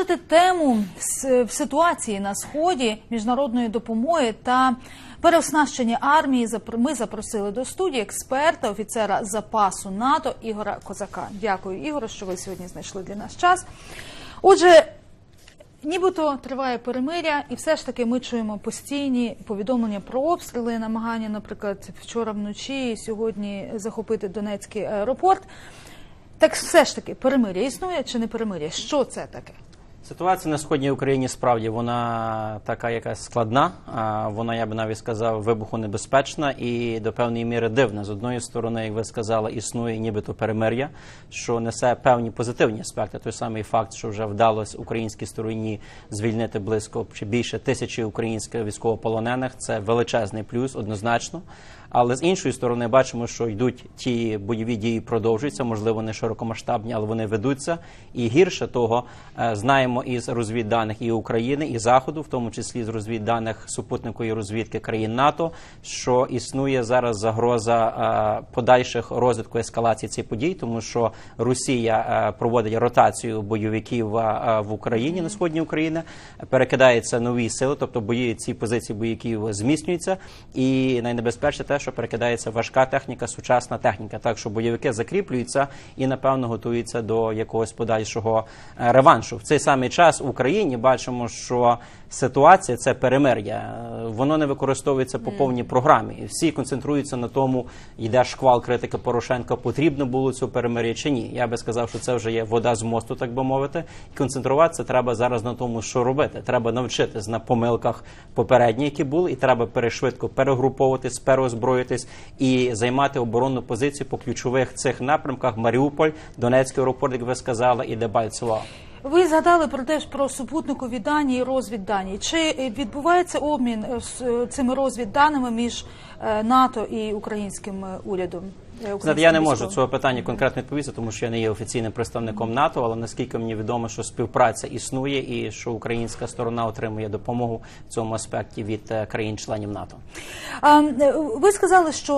Продовжити тему в ситуації на сході міжнародної допомоги та переоснащення армії. Ми запросили до студії експерта, офіцера запасу НАТО Ігора Козака. Дякую, Ігоре, що ви сьогодні знайшли для нас час. Отже. Нібито триває перемиря, і все ж таки ми чуємо постійні повідомлення про обстріли, намагання, наприклад, вчора вночі і сьогодні захопити Донецький аеропорт. Так все ж таки перемиря існує чи не перемиря? Що це таке? Ситуація на сходній Україні справді вона така якась складна. Вона, я би навіть сказав, вибухонебезпечна і до певної міри дивна. З одної сторони, як ви сказали, існує нібито перемир'я, що несе певні позитивні аспекти. Той самий факт, що вже вдалося українській стороні звільнити близько чи більше тисячі українських військовополонених. Це величезний плюс, однозначно. Але з іншої сторони, бачимо, що йдуть ті бойові дії, продовжуються. Можливо, не широкомасштабні, але вони ведуться. І гірше того, е, із розвідданих і України, і Заходу, в тому числі з розвідданих супутникової розвідки країн НАТО, що існує зараз загроза е, подальших розвитку ескалації цих подій, тому що Росія е, проводить ротацію бойовиків е, в Україні на сході України, перекидаються нові сили, тобто бої ці позиції бойовиків зміцнюються, і найнебезпечніше те, що перекидається важка техніка, сучасна техніка, так що бойовики закріплюються і напевно готуються до якогось подальшого реваншу. В цей самий час в Україні бачимо, що ситуація це перемир'я. Е, Воно не використовується по повній програмі. І Всі концентруються на тому, йде шквал критики Порошенка. Потрібно було цього перемир'я чи ні. Я би сказав, що це вже є вода з мосту, так би мовити. І концентруватися треба зараз на тому, що робити. Треба навчитись на помилках попередні, які були, і треба перешвидко перегруповуватись, переозброїтись і займати оборонну позицію по ключових цих напрямках: Маріуполь, Донецький аеропорт, як ви сказали, і Дебальцево. Ви згадали про те ж про супутникові дані і розвіддані. Чи відбувається обмін е, з е, цими розвідданими між е, НАТО і українським урядом? Знаєте, я не можу цього питання конкретно відповісти, тому що я не є офіційним представником НАТО, але наскільки мені відомо, що співпраця існує і що українська сторона отримує допомогу в цьому аспекті від е, країн-членів НАТО. А, е, ви сказали, що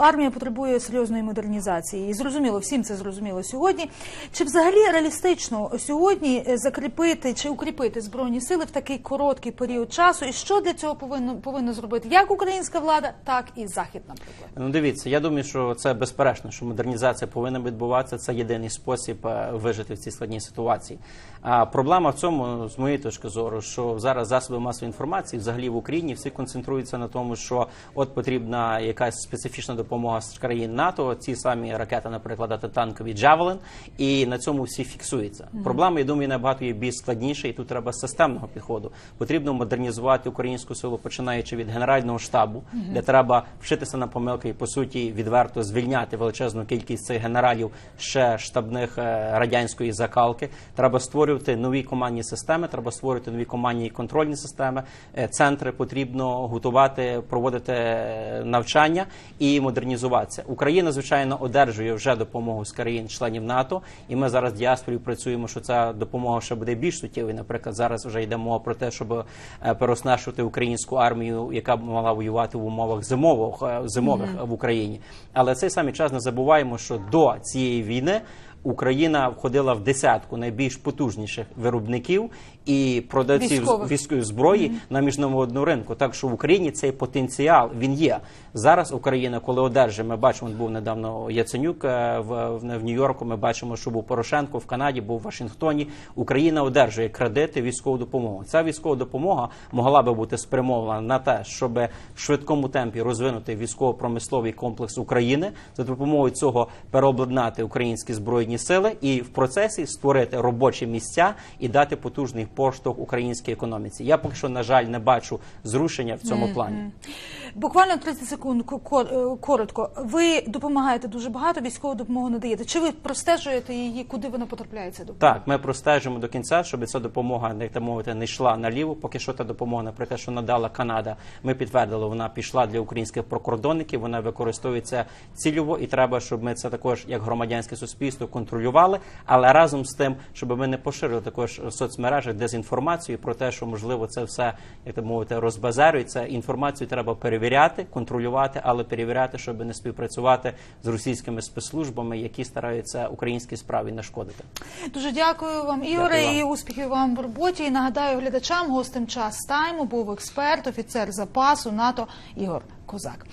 е, армія потребує серйозної модернізації, і зрозуміло, всім це зрозуміло сьогодні. Чи взагалі реалістично сьогодні закріпити чи укріпити збройні сили в такий короткий період часу? І що для цього повинно повинно зробити як українська влада, так і захід, наприклад? Ну, дивіться, я думаю, що це безперечно, що модернізація повинна відбуватися. Це єдиний спосіб е, вижити в цій складній ситуації. А проблема в цьому, з моєї точки зору, що зараз засоби масової інформації, взагалі в Україні, всі концентруються на тому, що от потрібна якась специфічна допомога з країн НАТО, ці самі ракети, наприклад, танкові Джавелин, і на цьому всі фіксуються. Проблема, я думаю, набагато є більш складніша, і тут треба системного підходу. Потрібно модернізувати українську силу, починаючи від генерального штабу, де треба вчитися на помилки і по суті відверто звільняти величезну кількість цих генералів ще штабних е, радянської закалки. Треба створювати нові командні системи, треба створювати нові командні і контрольні системи. Е, Центри потрібно готувати, проводити е, навчання і модернізуватися. Україна, звичайно, одержує вже допомогу з країн-членів НАТО, і ми зараз в діаспорі працюємо, що ця допомога ще буде більш суттєвою. Наприклад, зараз вже йде мова про те, щоб переоснащувати українську армію, яка б мала воювати в умовах зимових зимових в Україні. Але цей самий час не забуваємо, що до цієї війни. Україна входила в десятку найбільш потужніших виробників і продавців Військових. військової зброї на міжнародному ринку. Так що в Україні цей потенціал він є. Зараз Україна, коли одержить, ми бачимо, був недавно Яценюк е, в, в, в Нью-Йорку. Ми бачимо, що був Порошенко в Канаді, був в Вашингтоні. Україна одержує кредити, військову допомогу. Ця військова допомога могла би бути спрямована на те, щоб в швидкому темпі розвинути військово-промисловий комплекс України за допомогою цього переобладнати українські збройні сили і в процесі створити робочі місця і дати потужний поштовх українській економіці. Я поки що на жаль не бачу зрушення в цьому плані. Буквально 30 секунд е, коротко. Ви допомагаєте дуже багато, військову допомогу надаєте. Чи ви простежуєте її, куди вона потрапляє? Ця допомога? Так, ми простежимо до кінця, щоб ця допомога, як мовити, не йшла наліво. Поки що та допомога, наприклад, що надала Канада, ми підтвердили, вона пішла для українських прикордонників, вона використовується цільово, і треба, щоб ми це також, як громадянське суспільство, контролювали, але разом з тим, щоб ми не поширили також в соцмережах дезінформацію про те, що можливо це все, як мовити, розбазарюється. Інформацію треба перевіряти, контролювати, але перевіряти, щоб не співпрацювати з російськими спецслужбами, які стараються українській справі нашкодити. Дуже дякую вам, Ігоре, Дякую вам. і успіхів вам в роботі. І нагадаю глядачам, гостем час тайму був експерт, офіцер запасу НАТО Ігор Козак.